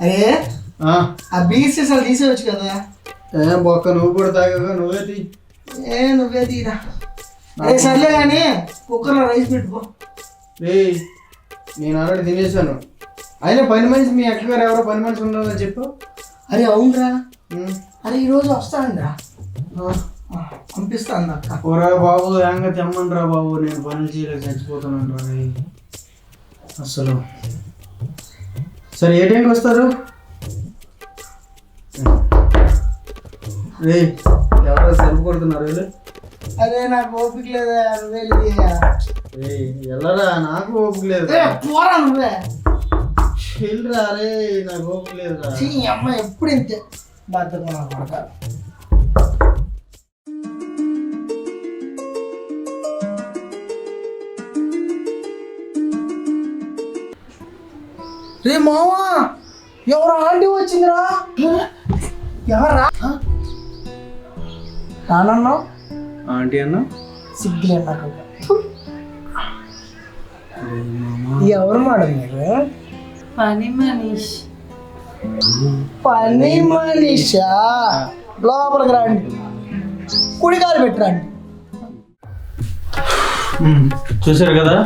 అరే ఆ, బీసీ అసలు తీసేవచ్చు కదా. ఏ బొక్క నువ్వు కూడా తాగగా నువ్వే తీ. ఏ నువ్వే తీరా. అరే సర్లే కానీ కుక్కర్లో రైస్ పెట్టుకో రేయ్ నేను ఆల్రెడీ తినేసాను. అయినా పని మనిషి మీ అక్క గారు ఎవరో పని మనిషి ఉండాలని చెప్పు. అరే అవునరా. అరే ఈరోజు వస్తానండిరా పంపిస్తాను అక్క. ఓరా బాబు ఏంగా తెమ్మండ్రా బాబు నేను పనులు చేయలేక చచ్చిపోతున్నాను రా. అసలు. సరే ఏ టైంకి వస్తారు? రే ఎవరో సెలవు కొడుతున్నారు వీళ్ళు? అరే నాకు ఓపిక లేదా. రేయ్ వెళ్ళరా నాకు ఓపిక లేదు? పోరా నువ్వే. వెళ్ళరా రే నాకు ఓపిక లేదురా అమ్మ ఎప్పుడు ఇంతే? బాధ్యత రే మావా ఎవరు ఆంటీ వచ్చిందిరా? ఎవరా? నానన్నావు ఆంటీ అన్న? సిగ్గులే నాకు. ఎవరు మేడం మీరు? పని మనీష్. పని మనిషా? లోపలికి రండి. కుడికాలు పెట్టరండి చూసారు కదా?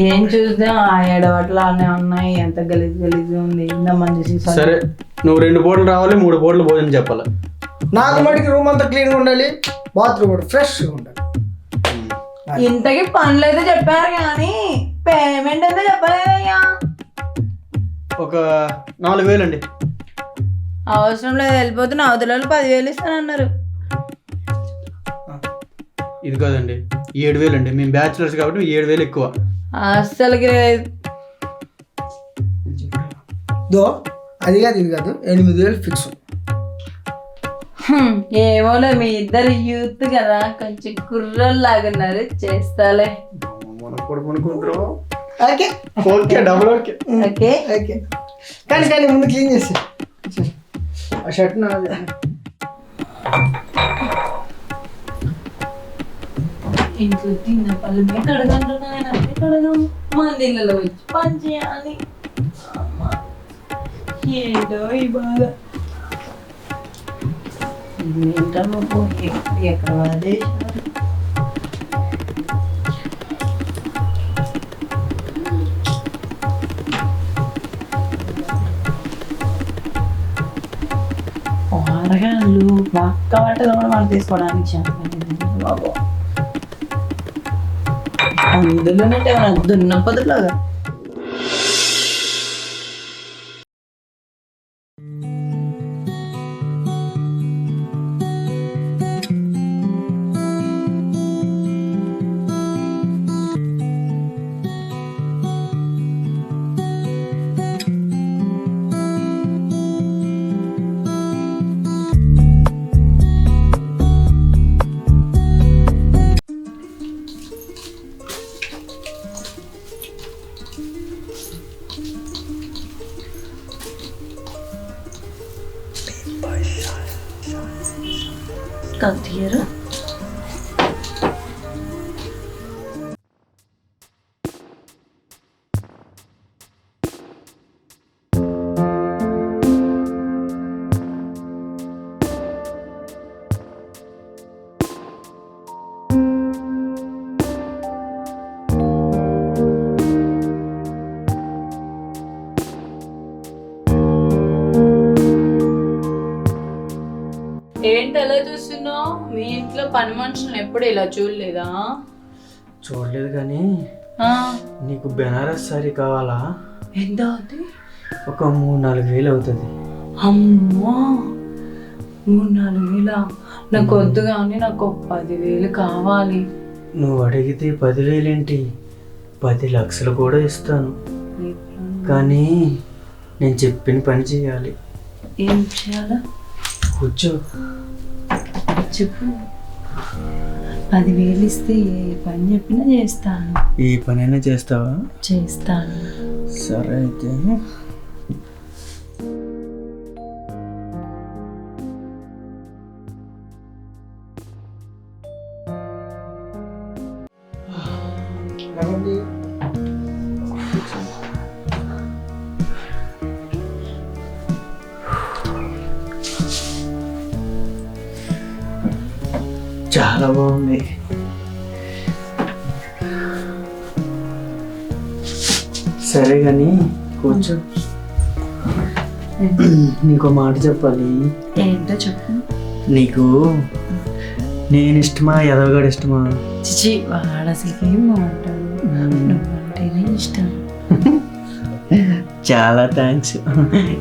ఏం చూద్దాం? ఆ ఎడవట్లు అలానే ఉన్నాయి. ఎంత గలీజ్ గలీజ్ ఉంది. మంచి సీసాలు. సరే నువ్వు రెండు పూటలు రావాలి మూడు పూటలు భోజనం చెప్పాలి. నాకు మటుకి రూమ్ అంతా క్లీన్గా ఉండాలి. బాత్రూమ్ కూడా ఫ్రెష్గా ఉండాలి. ఇంతకి పనులు అయితే చెప్పారు కానీ పేమెంట్ అయితే చెప్పలేదయ్యా. ఒక నాలుగు వేలు అండి అవసరం లేదు. వెళ్ళిపోతున్న అవతల వాళ్ళు పదివేలు ఇస్తానన్నారు. ఇది కాదండి. ఏడు వేలు అండి మేము బ్యాచులర్స్ కాబట్టి ఏడు వేలు ఎక్కువ. అస్సలకి దో అది కాదు ఇది కాదు. ఎనిమిది వేలు ఫిక్స్. హ్మ్, ఏమోలే మీ ఇద్దరు యూత్ కదా కొంచెం కుర్రోళ్ళు లాగున్నారు చేస్తాలే. Okay. Okay double okay. Okay. Okay. కానీ కానీ ముందు క్లీన్ చేసి. ఆ షర్ట్ నాది ఇంట్లో తిన్న పళ్ళు నేను అన్నీ కడగం. మంది వచ్చి పని చేయాలి. ఏంటో ఈ బాధ. ఏంటో ఎక్కడ పడేశారు కూరగాయలు పక్క బట్టలు కూడా మనం తీసుకోవడానికి చెప్పలేదు బాబు అందులోనే ఏమైనా దున్నపదులాగా కత్తియరు ఏంటి పని మనుషులను ఎప్పుడు ఇలా చూడలేదా? చూడలేదు కానీ నీకు బెనారస్ సారీ కావాలా? ఎంత అవుతుంది ఒక మూడు నాలుగు వేలు అవుతుంది. అమ్మా! మూడు నాలుగు వేల? నాకు వద్దు కానీ నాకు ఒక పదివేలు కావాలి. నువ్వు అడిగితే పదివేలేంటి? పది లక్షలు కూడా ఇస్తాను. కానీ నేను చెప్పిన పని చేయాలి. ఏం చేయాలా? కూర్చో. చెప్పు. పదివేలు ఇస్తే ఏ పని చెప్పినా చేస్తాను. ఈ పనైనా చేస్తావా? చేస్తాను. సరే అయితే. ఏమండి? చాలా బాగుంది. సరే కానీ కూర్చో. నీకు మాట చెప్పాలి. ఏంటో చెప్పు. నీకు నేను ఇష్టమా ఎదవగాడు ఇష్టమా? చిచి వాడు అసలుకి ఏం నువ్వంటేనే ఇష్టం. చాలా థ్యాంక్స్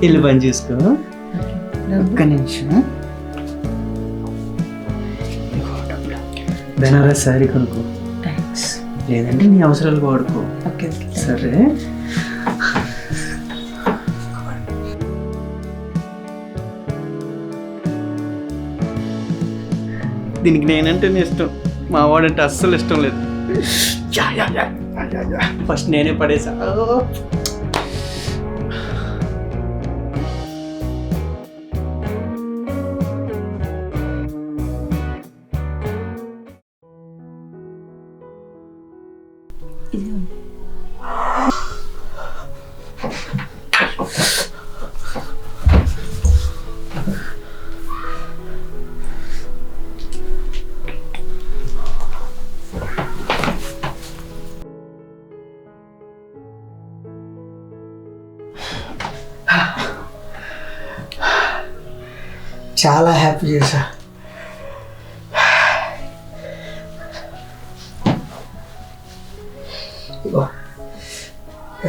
ఇల్లు పని చూసుకో. ఒక్క నిమిషం. బెనారస్ శారీ కొనుక్కో. థ్యాంక్స్ లేదంటే నీ అవసరాలు వాడుకో. ఓకే సరే. దీనికి నేనంటేనే ఇష్టం. మా వాడంటే అస్సలు ఇష్టం లేదు. ఫస్ట్ నేనే పడేసా. చాలా హ్యాపీ చేశా. ఇగో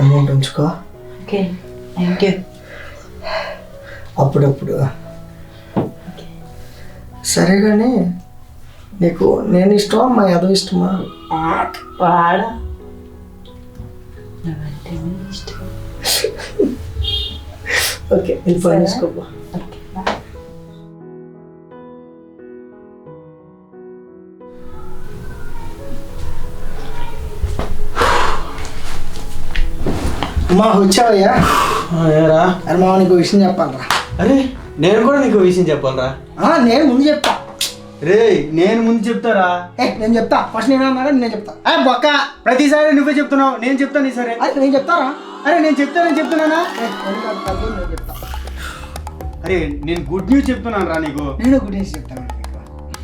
అమౌంట్ ఉంచుకో. ఓకే థ్యాంక్ యూ అప్పుడప్పుడు. సరే కానీ నీకు నేను ఇష్టమా మా యాదవ్ ఇష్టమా? వాడా? ఓకే నేను పని మా వచ్చావయ్యా? ఏరా? అని మా నీకు విషయం చెప్పాలరా. అరే నేను కూడా నీకు విషయం చెప్పాలరా. ఆ, నేను ముందు చెప్తా. రే నేను ముందు చెప్తారా? ఏ నేను చెప్తా. ఫస్ట్ నేను అన్నారా నేను చెప్తా. ఏ బొక్క ప్రతిసారి నువ్వే చెప్తున్నావు. నేను చెప్తాను ఈసారి అది నేను చెప్తారా? అరే నేను చెప్తున్నానా? ఏ, నేను కాదు, కాదు, నేను చెప్తా. అరే నేను గుడ్ న్యూస్ చెప్తున్నాను రా నీకు. నేను గురించి చెప్తాను నీకు.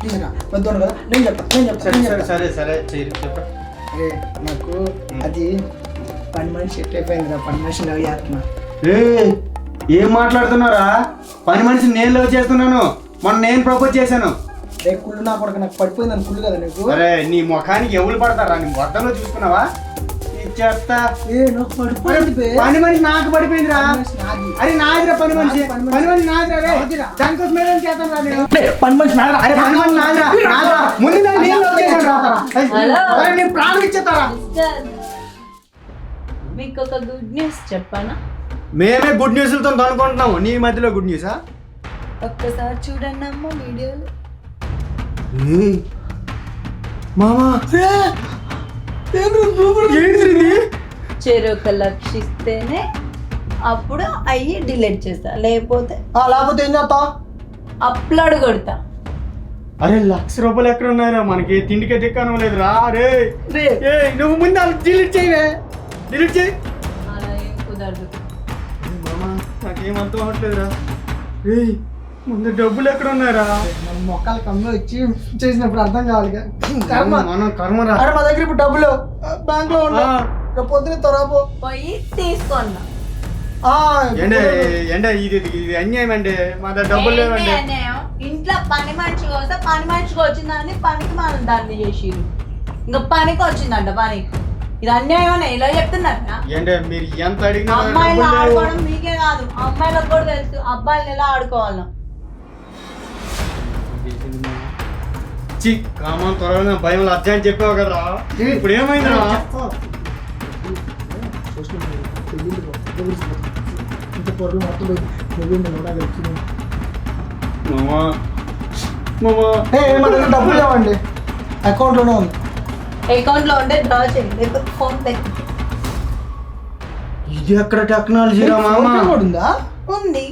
తీసుకురా వద్దు కదా? నేను చెప్తా నేను చెప్తా సరే సరే చెప్తా. సరే సరే చెయ్యి, చెప్పు అరే నాకు అది పని మనిషి సెట్ అయిపోయింది రా పని మనిషి లవ్ చేస్తున్నా. ఏ ఏం మాట్లాడుతున్నారా? పని మనిషి నేను లవ్ చేస్తున్నాను. మొన్న నేను ప్రపోజ్ చేశాను. రే కుళ్ళు నా కొడుకు నాకు పడిపోయింది అని కుళ్ళు కదా నీకు? అరే నీ ముఖానికి ఎవరు పడతారా? నీ వద్దలో చూసుకున్నావా? ఇచ్చేస్తా ఏ నాకు పడిపోయింది బే. పని మనిషి నాకు పడిపోయిందిరా. మనిషి నాది. అరే నాదిరా పని మనిషి పని మనిషి. పని మనిషి నాదిరా రే. నాదిరా. దానికోసం ఏం చేస్తాను రా నేను? పని మనిషి నాదిరా. అరే పని మనిషి నాదిరా నాదిరా. ముందు నేను లవ్ చేశాను రా. అరే ప్రాణం ఇచ్చేస్తారా మీకు ఒక గుడ్ న్యూస్ చెప్పానా? మేమే గుడ్ న్యూస్లతో అనుకుంటున్నాము. నీ మధ్యలో గుడ్ న్యూసా ఒక్కసారి చూడండి అమ్మ వీడియోలు మామా? చెరొక లక్షిస్తేనే అప్పుడు అయ్యి డిలీట్ చేస్తా. లేకపోతే లేకపోతే ఏం చేస్తావు అప్లోడ్ కొడతా. అరే లక్ష రూపాయలు ఎక్కడ ఉన్నారా మనకి తిండికే దిక్కనం లేదు రా. నువ్వు ముందు డిలీట్ చేయవే. డిలీట్ చేయి. అలా ఏం కుదరదు మామా నాకేం అర్థం అవ్వట్లేదురా. రే ముందు డబ్బులు ఎక్కడ ఉన్నారా మన మొక్కలు కమ్మి వచ్చి చేసినప్పుడు అర్థం కావాలి కదా. కర్మ. మనం కర్మరా? అరే మా దగ్గర ఇప్పుడు డబ్బులు బ్యాంక్లో ఉన్నా. రేపు పొద్దున తొరాబో పోయి తీసుకున్నా ఏంటే ఏంటే ఇది ఇది అన్యాయం అండి. మా దగ్గర డబ్బులు లేవండి? ఇంట్లో పని మనిషికి వస్తే పని మనిషికి వచ్చిందని పనికి మనం దాన్ని చేసిరు ఇంకా పనికి వచ్చిందంట పని ఇది అన్యాయం ఇలా చెప్తున్నారా ఏంటే మీరు ఎంత అడిగినా అమ్మాయిలు. ఆడుకోవడం మీకే కాదు. అమ్మాయిలకు కూడా తెలుసు అబ్బాయిలు ఎలా ఆడుకోవాలో. చి కామన్ త్వరగా భయం అర్జెంట్ చెప్పావు కదరా ఇప్పుడు ఏమైందిరా? ఇంత పొరలు మొత్తం మామా. మామా డబ్బులు లేవండి. అకౌంట్లోనే ఉంది. అకౌంట్లో ఉంటే డ్రా చేయండి. లేకపోతే ఫోన్ పే. ఇది ఎక్కడ టెక్నాలజీ రా మామ? ఉందా? ఉంది.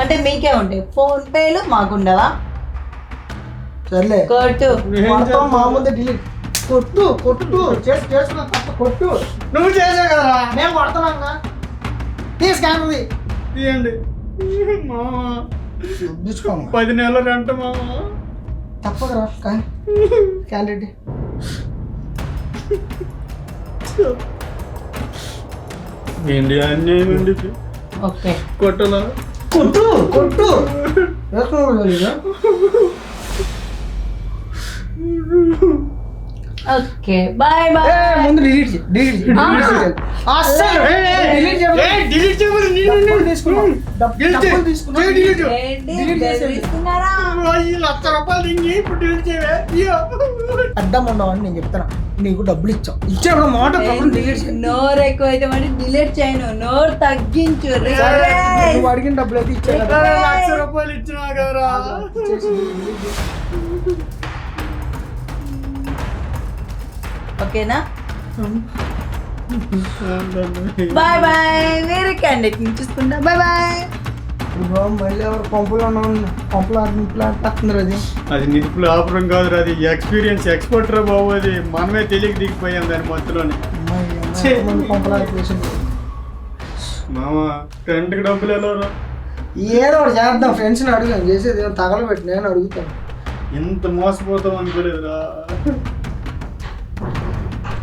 అంటే మీకే ఉంటాయి ఫోన్ పేలు మాకుండవా? సర్లే. కొట్టు? మా ముందే డిలీట్? కొట్టు కొట్టు. చేసి చేసుకున్నా తప్ప కొట్టు. నువ్వు చేసావు కదరా? నేను కొడుతున్నా తీసుకానుంది తీయండి. మామ. పది నెలలు రెంట మామ. తప్పదురా కానీ. క్యాండిడేట్ ఏంటి అన్యాయం అండి ఇది. ఓకే కొట్టలా కొట్టు కొట్టు వేసుకోవాలి ఓకే బాయ్ ఏ, బాయ్ ముందు డిలీట్ చేయి డిలీట్ చేయి delete చేయాలి. అస్సలు డిలీట్ అడ్డం ఉండవని నేను చెప్తాను నీకు డబ్బులు ఇచ్చాం. ఇచ్చాడు మాట డబ్బులు డిలీట్ చేయి. నోరు ఎక్కువైతే మరి డిలీట్ చేయను. నోరు తగ్గించు. రే. సరే, నువ్వు అడిగిన డబ్బులు అయితే ఇచ్చాడు కదా. అరే, లక్ష రూపాయలు ఇచ్చినా కదరా? ఇచ్చేసి delete చేయి. ఓకేనా? బాయ్ బాయ్ వేరే క్యాండిడేట్ని చూసుకుంటా. బాయ్ బాయ్ ఇదిగో మళ్ళీ ఎవరు పంపులో పంపులో ఇంట్లో తక్కువ అది అది నిలుపులు ఆపురం కాదు అది ఎక్స్పీరియన్స్ ఎక్స్పర్ట్ రా బాబు అది. మనమే తెలియక దిగిపోయాం దాని మధ్యలోనే. పంపులో మామ కరెంట్కి డబ్బులు ఎలా ఏదో ఒకటి చేద్దాం. ఫ్రెండ్స్ని అడుగుతాం చేసేది తగలబెట్టి నేను అడుగుతాను. ఎంత మోసపోతాం అనుకోలేదురా.